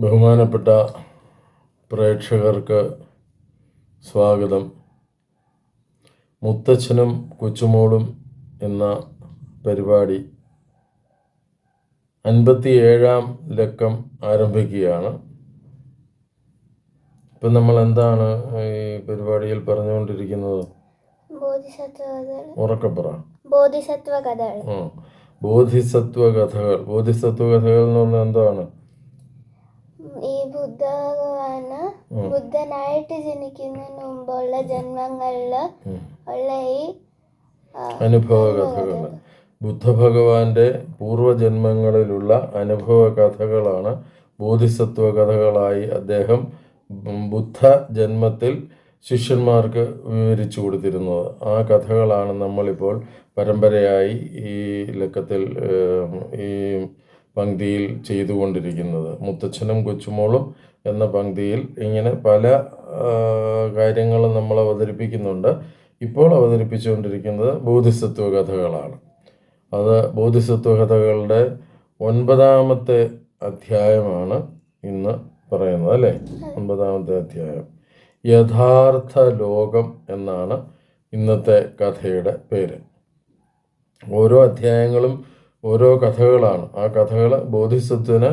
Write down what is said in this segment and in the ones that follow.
ബഹുമാനപ്പെട്ട പ്രേക്ഷകർക്ക് സ്വാഗതം. മുത്തച്ഛനും കൊച്ചുമോളും എന്ന പരിപാടി അൻപത്തിയേഴാം ലക്കം ആരംഭിക്കുകയാണ്. ഇപ്പം നമ്മൾ എന്താണ് ഈ പരിപാടിയിൽ പറഞ്ഞുകൊണ്ടിരിക്കുന്നത്? ഉറക്കപ്പുറ. ബോധിസത്വ കഥകൾ. ബോധിസത്വ കഥകൾ ബോധിസത്വ കഥകൾ എന്ന് പറഞ്ഞാൽ എന്താണ്? ഈ ബുദ്ധ ഭഗവാന് ബുദ്ധനായിട്ട് ജനിക്കുന്നതിന് മുമ്പുള്ള ജന്മങ്ങളിൽ ഉള്ള ഈ അനുഭവ കഥകൾ ബുദ്ധഭഗവാന്റെ പൂർവജന്മങ്ങളിലുള്ള അനുഭവ കഥകളാണ് ബോധിസത്വ കഥകളായി അദ്ദേഹം ബുദ്ധ ജന്മത്തിൽ ശിഷ്യന്മാർക്ക് വിവരിച്ചു കൊടുത്തിരുന്നത്. ആ കഥകളാണ് നമ്മളിപ്പോൾ പരമ്പരയായി ഈ ലക്കത്തിൽ ഈ പങ്ക്തിയിൽ ചെയ്തുകൊണ്ടിരിക്കുന്നത്. മുത്തച്ഛനും കൊച്ചുമോളും എന്ന പങ്ക്തിയിൽ ഇങ്ങനെ പല കാര്യങ്ങളും നമ്മൾ അവതരിപ്പിക്കുന്നുണ്ട്. ഇപ്പോൾ അവതരിപ്പിച്ചുകൊണ്ടിരിക്കുന്നത് ബോധിസത്വ കഥകളാണ്. അത് ബോധിസത്വ കഥകളുടെ ഒൻപതാമത്തെ അധ്യായമാണ് ഇന്ന് പറയുന്നത് അല്ലേ? ഒൻപതാമത്തെ അധ്യായം. യഥാർത്ഥ ലോകം എന്നാണ് ഇന്നത്തെ കഥയുടെ പേര്. ഓരോ അധ്യായങ്ങളും ഓരോ കഥകളാണ്. ആ കഥകൾ ബോധിസത്വന്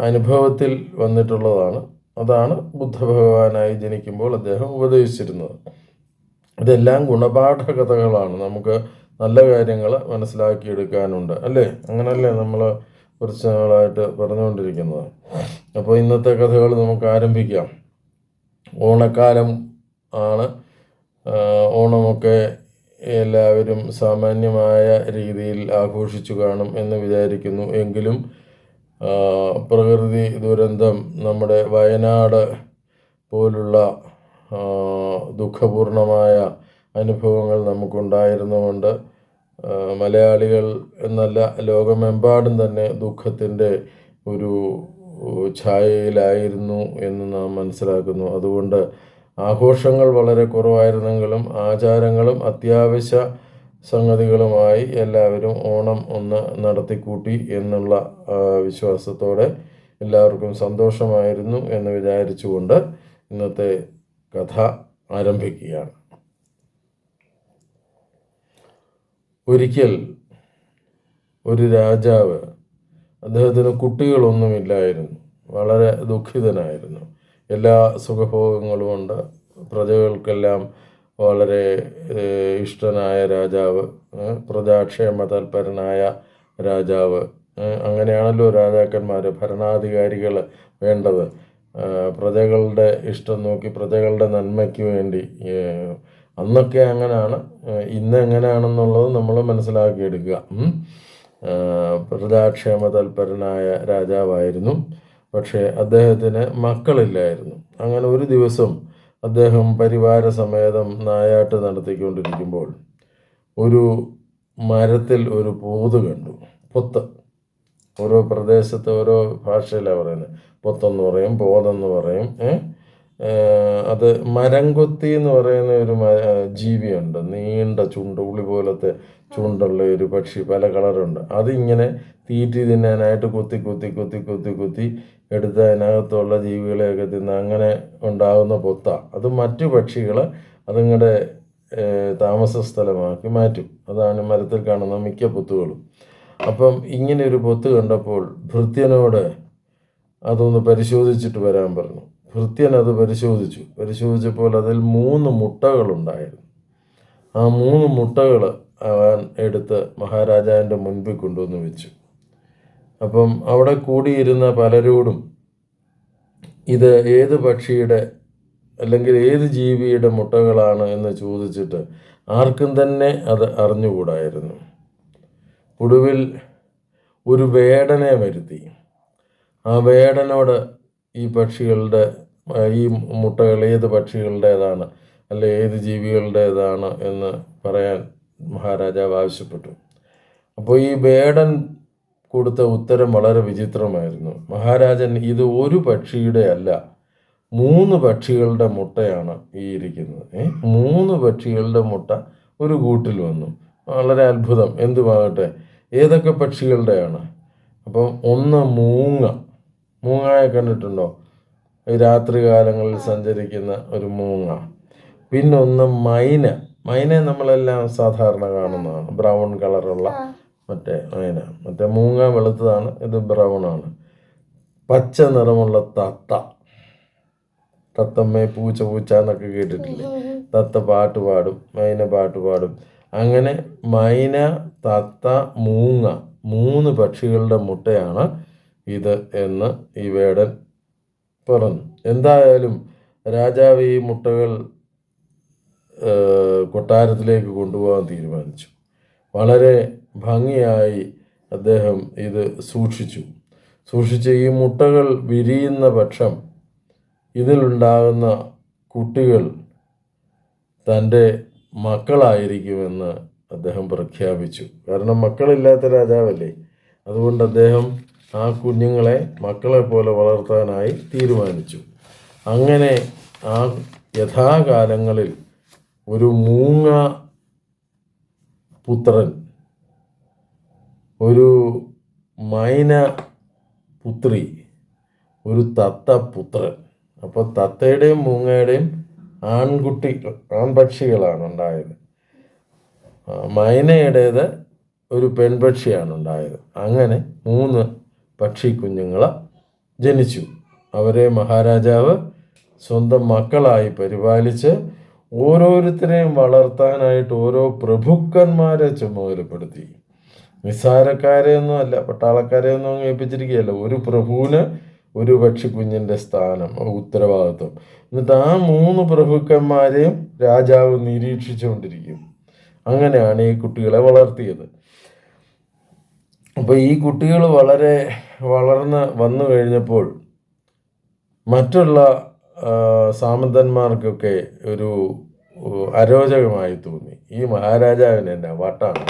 അനുഭവത്തിൽ വന്നിട്ടുള്ളതാണ്. അതാണ് ബുദ്ധഭഗവാനായി ജനിക്കുമ്പോൾ അദ്ദേഹം ഉപദേശിച്ചിരുന്നത്. ഇതെല്ലാം ഗുണപാഠ കഥകളാണ്. നമുക്ക് നല്ല കാര്യങ്ങൾ മനസ്സിലാക്കിയെടുക്കാനുണ്ട്. അല്ലേ? അങ്ങനല്ലേ നമ്മൾ കുറച്ച് നാളായിട്ട് പറഞ്ഞുകൊണ്ടിരിക്കുന്നത്. അപ്പോൾ ഇന്നത്തെ കഥകൾ നമുക്ക് ആരംഭിക്കാം. ഓണക്കാലം ആണ്. ഓണമൊക്കെ എല്ലാവരും സാമാന്യമായ രീതിയിൽ ആഘോഷിച്ചു കാണും എന്ന് വിചാരിക്കുന്നു. എങ്കിലും പ്രകൃതി ദുരന്തം നമ്മുടെ വയനാട് പോലുള്ള ദുഃഖപൂർണമായ അനുഭവങ്ങൾ നമുക്കുണ്ടായിരുന്നുകൊണ്ട് മലയാളികൾ എന്നല്ല ലോകമെമ്പാടും തന്നെ ദുഃഖത്തിന്റെ ഒരു ഛായയിലായിരുന്നു എന്ന് നാം മനസ്സിലാക്കുന്നു. അതുകൊണ്ട് ആഘോഷങ്ങൾ വളരെ കുറവായിരുന്നെങ്കിലും ആചാരങ്ങളും അത്യാവശ്യ സംഗതികളുമായി എല്ലാവരും ഓണം ഒന്ന് നടത്തിക്കൂട്ടി എന്നുള്ള വിശ്വാസത്തോടെ എല്ലാവർക്കും സന്തോഷമായിരുന്നു എന്ന് വിചാരിച്ചുകൊണ്ട് ഇന്നത്തെ കഥ ആരംഭിക്കുകയാണ്. ഒരിക്കൽ ഒരു രാജാവ് അദ്ദേഹത്തിന് കുട്ടികളൊന്നുമില്ലായിരുന്നു. വളരെ ദുഃഖിതനായിരുന്നു. എല്ലാ സുഖഭോഗങ്ങളും ഉണ്ട്. പ്രജകൾക്കെല്ലാം വളരെ ഇഷ്ടനായ രാജാവ് പ്രജാക്ഷേമ തൽപരനായ രാജാവ്. അങ്ങനെയാണല്ലോ രാജാക്കന്മാർ ഭരണാധികാരികൾ വേണ്ടത്. പ്രജകളുടെ ഇഷ്ടം നോക്കി പ്രജകളുടെ നന്മയ്ക്ക് വേണ്ടി അന്നൊക്കെ അങ്ങനെയാണ് ഇന്ന് എങ്ങനെയാണെന്നുള്ളത് നമ്മൾ മനസ്സിലാക്കിയെടുക്കുക. പ്രജാക്ഷേമ തൽപരനായ രാജാവായിരുന്നു. പക്ഷേ അദ്ദേഹത്തിന് മക്കളില്ലായിരുന്നു. അങ്ങനെ ഒരു ദിവസം അദ്ദേഹം പരിവാര സമേതം നായാട്ട് നടത്തിക്കൊണ്ടിരിക്കുമ്പോൾ ഒരു മരത്തിൽ ഒരു പോത് കണ്ടു. പൊത്ത്. ഓരോ പ്രദേശത്ത് ഓരോ ഭാഷയിലാണ് പറയുന്നത്. പൊത്തെന്ന് പറയും പോതെന്ന് പറയും അത് മരംകൊത്തി എന്ന് പറയുന്ന ഒരു ജീവിയുണ്ട്. നീണ്ട ചുണ്ടുള്ളി പോലത്തെ ചുണ്ടുള്ള ഒരു പക്ഷി പല കളറുണ്ട്. അതിങ്ങനെ തീറ്റി തിന്നാനായിട്ട് കുത്തി കുത്തി കുത്തി കുത്തി കുത്തി എടുത്ത് അതിനകത്തുള്ള ജീവികളെയൊക്കെ തിന്ന് അങ്ങനെ ഉണ്ടാകുന്ന പൊത്ത. അത് മറ്റു പക്ഷികൾ അതുങ്ങളുടെ താമസ സ്ഥലമാക്കി മാറ്റും. അതാണ് മരത്തിൽ കാണുന്ന മിക്ക പൊത്തുകളും. അപ്പം ഇങ്ങനെ ഒരു പൊത്ത് കണ്ടപ്പോൾ ഭൃത്യനോട് അതൊന്ന് പരിശോധിച്ചിട്ട് വരാൻ പറഞ്ഞു. ഭൃത്യൻ അത് പരിശോധിച്ചു. പരിശോധിച്ചപ്പോൾ അതിൽ മൂന്ന് മുട്ടകളുണ്ടായിരുന്നു. ആ മൂന്ന് മുട്ടകൾ അവൻ എടുത്ത് മഹാരാജാവിന്റെ മുൻപിൽ കൊണ്ടുവന്ന് വെച്ചു. അപ്പം അവിടെ കൂടിയിരുന്ന പലരോടും ഇത് ഏത് പക്ഷിയുടെ അല്ലെങ്കിൽ ഏത് ജീവിയുടെ മുട്ടകളാണ് എന്ന് ചോദിച്ചിട്ട് ആർക്കും തന്നെ അത് അറിഞ്ഞുകൂടായിരുന്നു. ഒടുവിൽ ഒരു വേടനെ വരുത്തി. ആ വേടനോട് ഈ പക്ഷികളുടെ ഈ മുട്ടകൾ ഏത് പക്ഷികളുടേതാണ് അല്ലെ ഏത് ജീവികളുടേതാണ് എന്ന് പറയാൻ മഹാരാജാവ് ആവശ്യപ്പെട്ടു. അപ്പോൾ ഈ വേടൻ കൊടുത്ത ഉത്തരം വളരെ വിചിത്രമായിരുന്നു. മഹാരാജൻ ഇത് ഒരു പക്ഷിയുടെ അല്ല മൂന്ന് പക്ഷികളുടെ മുട്ടയാണ് ഈ ഇരിക്കുന്നത്. ഏ? മൂന്ന് പക്ഷികളുടെ മുട്ട ഒരു കൂട്ടിൽ വന്നു. വളരെ അത്ഭുതം. എന്തുമാകട്ടെ ഏതൊക്കെ പക്ഷികളുടെയാണ്? അപ്പം ഒന്ന് മൂങ്ങ. മൂങ്ങയെ കണ്ടിട്ടുണ്ടോ? രാത്രി കാലങ്ങളിൽ സഞ്ചരിക്കുന്ന ഒരു മൂങ്ങ. പിന്നൊന്ന് മൈന. മൈന നമ്മളെല്ലാം സാധാരണ കാണുന്നതാണ്. ബ്രൗൺ കളറുള്ള മറ്റേ അയന മറ്റേ മൂങ്ങ വെളുത്തതാണ് ഇത് ബ്രൗൺ ആണ് പച്ച നിറമുള്ള തത്ത. തത്തമ്മേ പൂച്ച പൂച്ച എന്നൊക്കെ കേട്ടിട്ടില്ലേ? തത്ത പാട്ട് പാടും മൈന പാട്ട് പാടും. അങ്ങനെ മൈന തത്ത മൂങ്ങ മൂന്ന് പക്ഷികളുടെ മുട്ടയാണ് ഇത് എന്ന് ഈ വേടൻ പറഞ്ഞു. എന്തായാലും രാജാവ് ഈ മുട്ടകൾ കൊട്ടാരത്തിലേക്ക് കൊണ്ടുപോകാൻ തീരുമാനിച്ചു. വളരെ ഭംഗിയായി അദ്ദേഹം ഇത് സൂക്ഷിച്ചു. സൂക്ഷിച്ച് ഈ മുട്ടകൾ വിരിയുന്ന പക്ഷം ഇതിലുണ്ടാകുന്ന കുട്ടികൾ തന്റെ മക്കളായിരിക്കുമെന്ന് അദ്ദേഹം പ്രഖ്യാപിച്ചു. കാരണം മക്കളില്ലാത്ത രാജാവല്ലേ? അതുകൊണ്ട് അദ്ദേഹം ആ കുഞ്ഞുങ്ങളെ മക്കളെ പോലെ വളർത്താനായി തീരുമാനിച്ചു. അങ്ങനെ ആ യഥാകാലങ്ങളിൽ ഒരു മൂങ്ങ പുത്രൻ ഒരു മൈന പുത്രി ഒരു തത്ത പുത്രൻ. അപ്പോൾ തത്തയുടെയും മൂങ്ങയുടെയും ആൺകുട്ടി ആൺപക്ഷികളാണ് ഉണ്ടായത് മൈനയുടേത് ഒരു പെൺപക്ഷിയാണ് ഉണ്ടായത് അങ്ങനെ മൂന്ന് പക്ഷി കുഞ്ഞുങ്ങൾ ജനിച്ചു. അവരെ മഹാരാജാവ് സ്വന്തം മക്കളായി പരിപാലിച്ച് ഓരോരുത്തരെയും വളർത്താനായിട്ട് ഓരോ പ്രഭുക്കന്മാരെ ചുമതലപ്പെടുത്തി. നിസ്സാരക്കാരെയൊന്നും അല്ല പട്ടാളക്കാരെയൊന്നും അങ്ങ് ഏൽപ്പിച്ചിരിക്കുകയല്ല. ഒരു പ്രഭുവിന് ഒരു പക്ഷിക്കുഞ്ഞിന്റെ സ്ഥാനം ഉത്തരവാദിത്വം. എന്നിട്ട് ആ മൂന്ന് പ്രഭുക്കന്മാരെയും രാജാവ് നിരീക്ഷിച്ചുകൊണ്ടിരിക്കും. അങ്ങനെയാണ് ഈ കുട്ടികളെ വളർത്തിയത്. അപ്പോൾ ഈ കുട്ടികൾ വളരെ വളർന്ന് വന്നു കഴിഞ്ഞപ്പോൾ മറ്റുള്ള സാമന്തന്മാർക്കൊക്കെ ഒരു അരോചകമായി തോന്നി. ഈ മഹാരാജാവിന് എന്നാ വട്ടാണ്.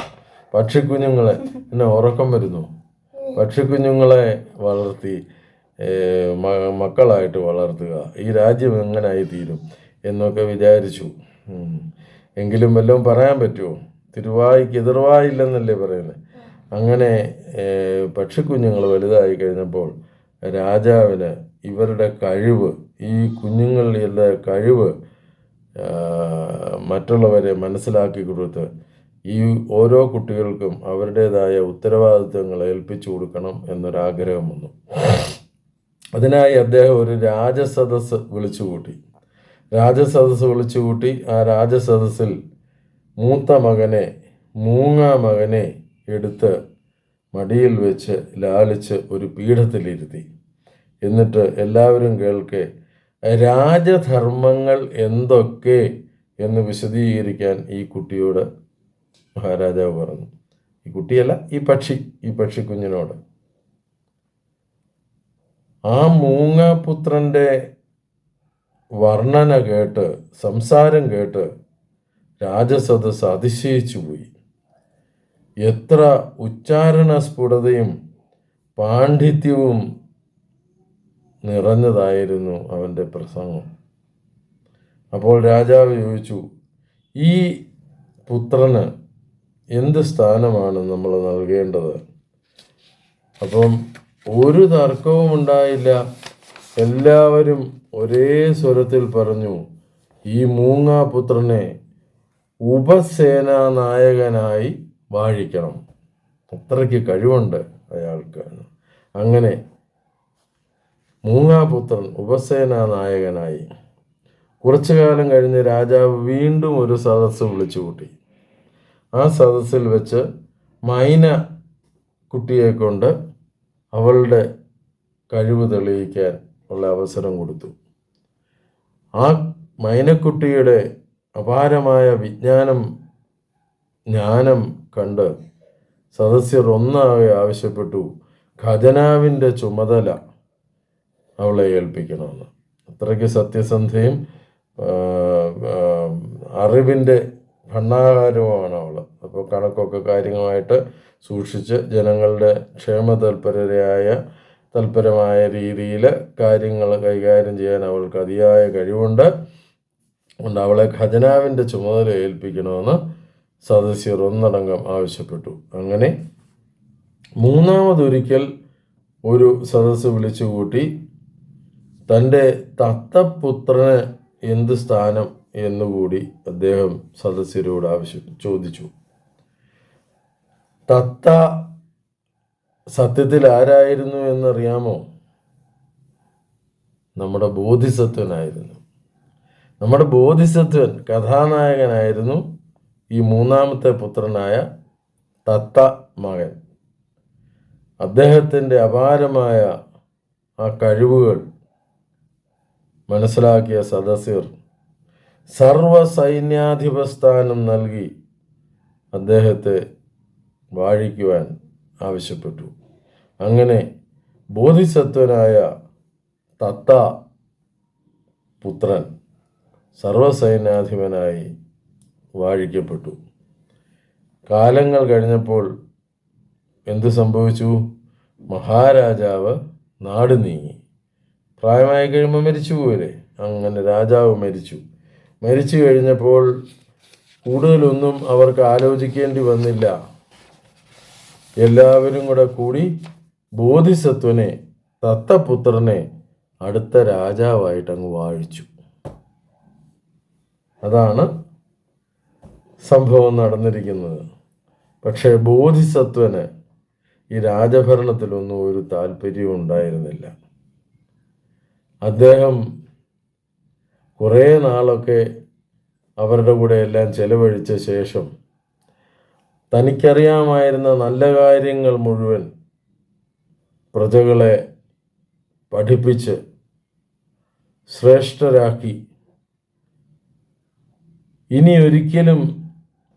പക്ഷിക്കുഞ്ഞുങ്ങളെ എന്നെ ഉറക്കം വരുന്നു. പക്ഷിക്കുഞ്ഞുങ്ങളെ വളർത്തി മക്കളായിട്ട് വളർത്തുക. ഈ രാജ്യം എങ്ങനായി തീരും എന്നൊക്കെ വിചാരിച്ചു. എങ്കിലും വല്ലതും പറയാൻ പറ്റുമോ? തിരുവായിക്ക് എതിർവായില്ലെന്നല്ലേ പറയുന്നത് അങ്ങനെ പക്ഷിക്കുഞ്ഞുങ്ങൾ വലുതായി കഴിഞ്ഞപ്പോൾ രാജാവിന് ഇവരുടെ കഴിവ് ഈ കുഞ്ഞുങ്ങളുടെ കഴിവ് മറ്റുള്ളവരെ മനസ്സിലാക്കി കൊടുത്ത് ഈ ഓരോ കുട്ടികൾക്കും അവരുടേതായ ഉത്തരവാദിത്വങ്ങൾ ഏൽപ്പിച്ചു കൊടുക്കണം എന്നൊരാഗ്രഹം വന്നു. അതിനായി അദ്ദേഹം ഒരു രാജസദസ് വിളിച്ചുകൂട്ടി. രാജസദസ് വിളിച്ചുകൂട്ടി. ആ രാജസദസ്സിൽ മൂത്ത മകനെ മൂങ്ങ മകനെ എടുത്ത് മടിയിൽ വെച്ച് ലാളിച്ച് ഒരു പീഠത്തിലിരുത്തി. എന്നിട്ട് എല്ലാവരും കേൾക്കെ രാജധർമ്മങ്ങൾ എന്തൊക്കെ എന്ന് വിശദീകരിക്കാൻ ഈ കുട്ടിയോട് മഹാരാജാവ് പറഞ്ഞു ഈ കുട്ടിയല്ല ഈ പക്ഷി ഈ പക്ഷിക്കുഞ്ഞിനോട് ആ മൂങ്ങാപുത്രന്റെ വർണന കേട്ട് സംസാരം കേട്ട് രാജസദസ് അതിശയിച്ചു പോയി. എത്ര ഉച്ചാരണ സ്ഫുടതയും പാണ്ഡിത്യവും നിറഞ്ഞതായിരുന്നു അവന്റെ പ്രസംഗം. അപ്പോൾ രാജാവ് ചോദിച്ചു ഈ പുത്രന് എന്ത് സ്ഥാനമാണ് നമ്മൾ നൽകേണ്ടത്? അപ്പം ഒരു തർക്കവും ഉണ്ടായില്ല. എല്ലാവരും ഒരേ സ്വരത്തിൽ പറഞ്ഞു ഈ മൂങ്ങാപുത്രനെ ഉപസേനാ നായകനായി വാഴിക്കണം. അത്രയ്ക്ക് കഴിവുണ്ട് അയാൾക്ക്. അങ്ങനെ മൂങ്ങാപുത്രൻ ഉപസേനാ നായകനായി കുറച്ചു കാലം കഴിഞ്ഞ് രാജാവ് വീണ്ടും ഒരു സദസ്സ് വിളിച്ചു കൂട്ടി ആ സദസ്സിൽ വെച്ച് മൈന കുട്ടിയെ കൊണ്ട് അവളുടെ കഴിവ് തെളിയിക്കാൻ ഉള്ള അവസരം കൊടുത്തു. ആ മൈനക്കുട്ടിയുടെ അപാരമായ വിജ്ഞാനം ജ്ഞാനം കണ്ട് സദസ്യർ ഒന്നാകെ ആവശ്യപ്പെട്ടു ഖജനാവിന്റെ ചുമതല അവളെ ഏൽപ്പിക്കണമെന്ന്. അത്രയ്ക്ക് സത്യസന്ധയും അറിവിന്റെ ഭണ്ണാകാരവുമാണ് അവൾ അപ്പോൾ കണക്കൊക്കെ കാര്യങ്ങളായിട്ട് സൂക്ഷിച്ച് ജനങ്ങളുടെ ക്ഷേമ തൽപരരായ തൽപരമായ രീതിയിൽ കാര്യങ്ങൾ കൈകാര്യം ചെയ്യാൻ അവൾക്ക് അതിയായ കഴിവുണ്ട്. അതുകൊണ്ട് അവളെ ഖജനാവിന്റെ ചുമതല ഏൽപ്പിക്കണമെന്ന് സദസ്യർ ഒന്നടങ്കം ആവശ്യപ്പെട്ടു. അങ്ങനെ മൂന്നാമതൊരിക്കൽ ഒരു സദസ്സ് വിളിച്ചുകൂട്ടി തന്റെ തത്തപുത്രന് എന്ത് സ്ഥാനം എന്നുകൂടി അദ്ദേഹം സദസ്യരോട് ആവശ്യം ചോദിച്ചു. തത്ത സത്യത്തിൽ ആരായിരുന്നു എന്നറിയാമോ? നമ്മുടെ ബോധിസത്വനായിരുന്നു. നമ്മുടെ ബോധിസത്വൻ കഥാനായകനായിരുന്നു ഈ മൂന്നാമത്തെ പുത്രനായ തത്ത മകൻ. അദ്ദേഹത്തിന്റെ അപാരമായ ആ കഴിവുകൾ മനസ്സിലാക്കിയ സദസ്യർ സർവസൈന്യാധിപസ്ഥാനം നൽകി അദ്ദേഹത്തെ വാഴിക്കുവാൻ ആവശ്യപ്പെട്ടു. അങ്ങനെ ബോധിസത്വനായ തത്ത പുത്രൻ സർവസൈന്യാധിപനായി വാഴിക്കപ്പെട്ടു. കാലങ്ങൾ കഴിഞ്ഞപ്പോൾ എന്തു സംഭവിച്ചു? മഹാരാജാവ് നാട് നീങ്ങി. പ്രായമായി കഴിയുമ്പോൾ മരിച്ചു അങ്ങനെ രാജാവ് മരിച്ചു. മരിച്ചു കഴിഞ്ഞപ്പോൾ കൂടുതലൊന്നും അവർക്ക് ആലോചിക്കേണ്ടി വന്നില്ല. എല്ലാവരും കൂടെ കൂടി ബോധിസത്വനെ തത്തപുത്രനെ അടുത്ത രാജാവായിട്ട് അങ്ങ് വാഴിച്ചു. അതാണ് സംഭവം നടന്നിരിക്കുന്നത്. പക്ഷേ ബോധിസത്വന് ഈ രാജഭരണത്തിലൊന്നും ഒരു താല്പര്യവും ഉണ്ടായിരുന്നില്ല. അദ്ദേഹം കുറേ നാളൊക്കെ അവരുടെ കൂടെ എല്ലാം ചെലവഴിച്ച ശേഷം തനിക്കറിയാമായിരുന്ന നല്ല കാര്യങ്ങൾ മുഴുവൻ പ്രജകളെ പഠിപ്പിച്ച് ശ്രേഷ്ഠരാക്കി. ഇനി ഒരിക്കലും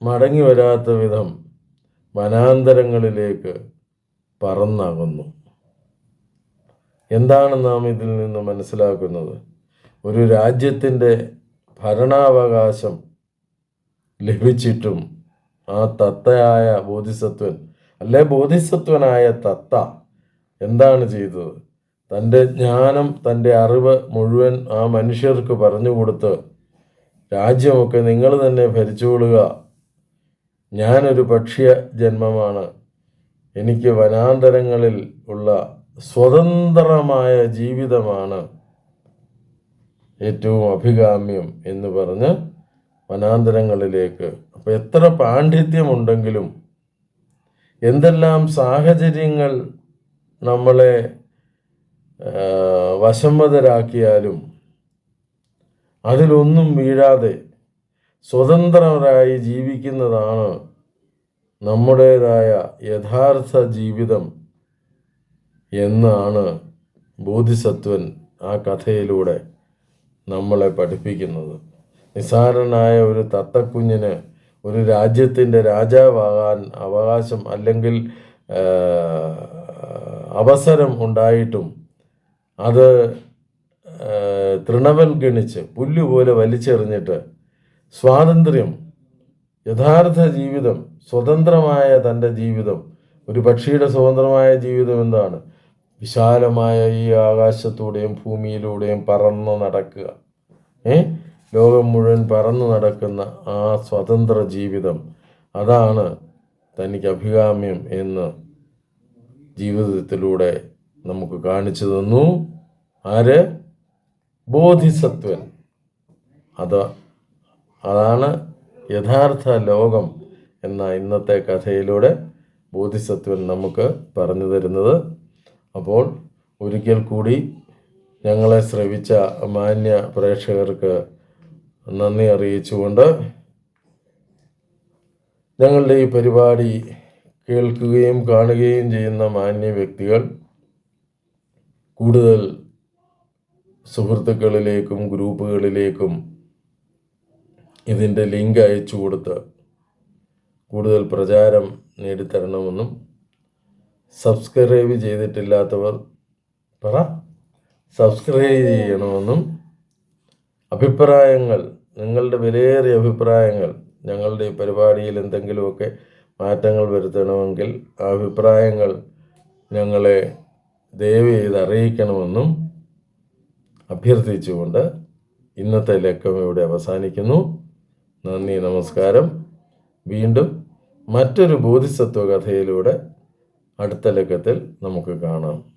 മടങ്ങി വരാത്ത വിധം വനാന്തരങ്ങളിലേക്ക് പറന്നകുന്നു. എന്താണ് നാം ഇതിൽ നിന്ന് മനസ്സിലാക്കുന്നത്? ഒരു രാജ്യത്തിന്റെ ഭരണാവകാശം ലഭിച്ചിട്ടും ആ തത്തയായ ബോധിസത്വൻ അല്ലെ ബോധിസത്വനായ തത്ത എന്താണ് ചെയ്തത്? തന്റെ ജ്ഞാനം തന്റെ അറിവ് മുഴുവൻ ആ മനുഷ്യർക്ക് പറഞ്ഞു കൊടുത്ത് രാജ്യമൊക്കെ നിങ്ങൾ തന്നെ ഭരിച്ചുകൊള്ളുക. ഞാനൊരു പക്ഷിയ ജന്മമാണ്. എനിക്ക് വനാന്തരങ്ങളിൽ ഉള്ള സ്വതന്ത്രമായ ജീവിതമാണ്. ഏറ്റവും അഭികാമ്യം എന്ന് പറഞ്ഞ് വനാന്തരങ്ങളിലേക്ക്. അപ്പം എത്ര പാണ്ഡിത്യമുണ്ടെങ്കിലും എന്തെല്ലാം സാഹചര്യങ്ങൾ നമ്മളെ വശംവതരാക്കിയാലും അതിലൊന്നും വീഴാതെ സ്വതന്ത്രരായി ജീവിക്കുന്നതാണ് നമ്മുടേതായ യഥാർത്ഥ ജീവിതം എന്നാണ് ബോധിസത്വൻ ആ കഥയിലൂടെ നമ്മളെ പഠിപ്പിക്കുന്നത്. നിസാരനായ ഒരു തത്തക്കുഞ്ഞിന് ഒരു രാജ്യത്തിന്റെ രാജാവാകാൻ അവകാശം അല്ലെങ്കിൽ അവസരം ഉണ്ടായിട്ടും അത് തൃണവൽ ഗണിച്ച് പുല്ലുപോലെ വലിച്ചെറിഞ്ഞിട്ട് സ്വാതന്ത്ര്യം യഥാർത്ഥ ജീവിതം സ്വതന്ത്രമായ തന്റെ ജീവിതം ഒരു പക്ഷിയുടെ സ്വതന്ത്രമായ ജീവിതം എന്താണ്? വിശാലമായ ഈ ആകാശത്തൂടെയും ഭൂമിയിലൂടെയും പറന്ന് നടക്കുക. ഏ? ലോകം മുഴുവൻ പറന്നു നടക്കുന്ന ആ സ്വതന്ത്ര ജീവിതം. അതാണ് തനിക്ക് അഭികാമ്യം എന്ന് ജീവിതത്തിലൂടെ നമുക്ക് കാണിച്ചു തന്നു. ആര്? ബോധിസത്വൻ. അത് അതാണ് യഥാർത്ഥ ലോകം എന്ന ഇന്നത്തെ കഥയിലൂടെ ബോധിസത്വൻ നമുക്ക് പറഞ്ഞു തരുന്നത്. അപ്പോൾ ഒരിക്കൽ കൂടി ഞങ്ങളെ ശ്രവിച്ച മാന്യ പ്രേക്ഷകർക്ക് നന്ദി അറിയിച്ചുകൊണ്ട് ഞങ്ങളുടെ ഈ പരിപാടി കേൾക്കുകയും കാണുകയും ചെയ്യുന്ന മാന്യ വ്യക്തികൾ കൂടുതൽ സുഹൃത്തുക്കളിലേക്കും ഗ്രൂപ്പുകളിലേക്കും ഇതിന്റെ ലിങ്ക് അയച്ചു കൊടുത്ത് കൂടുതൽ പ്രചാരം നേടിത്തരണമെന്നും സബ്സ്ക്രൈബ് ചെയ്തിട്ടില്ലാത്തവർ പറ. സബ്സ്ക്രൈബ് ചെയ്യണമെന്നും അഭിപ്രായങ്ങൾ നിങ്ങളുടെ വിലയേറിയ അഭിപ്രായങ്ങൾ ഞങ്ങളുടെ ഈ പരിപാടിയിൽ എന്തെങ്കിലുമൊക്കെ മാറ്റങ്ങൾ വരുത്തണമെങ്കിൽ ആ അഭിപ്രായങ്ങൾ ഞങ്ങളെ ദയവ് ചെയ്ത് അറിയിക്കണമെന്നും അഭ്യർത്ഥിച്ചുകൊണ്ട് ഇന്നത്തെ ലക്കം ഇവിടെ അവസാനിക്കുന്നു. നന്ദി നമസ്കാരം. വീണ്ടും മറ്റൊരു ബോധിസത്വ കഥയിലൂടെ അടുത്ത ലക്കത്തിൽ നമുക്ക് കാണാം.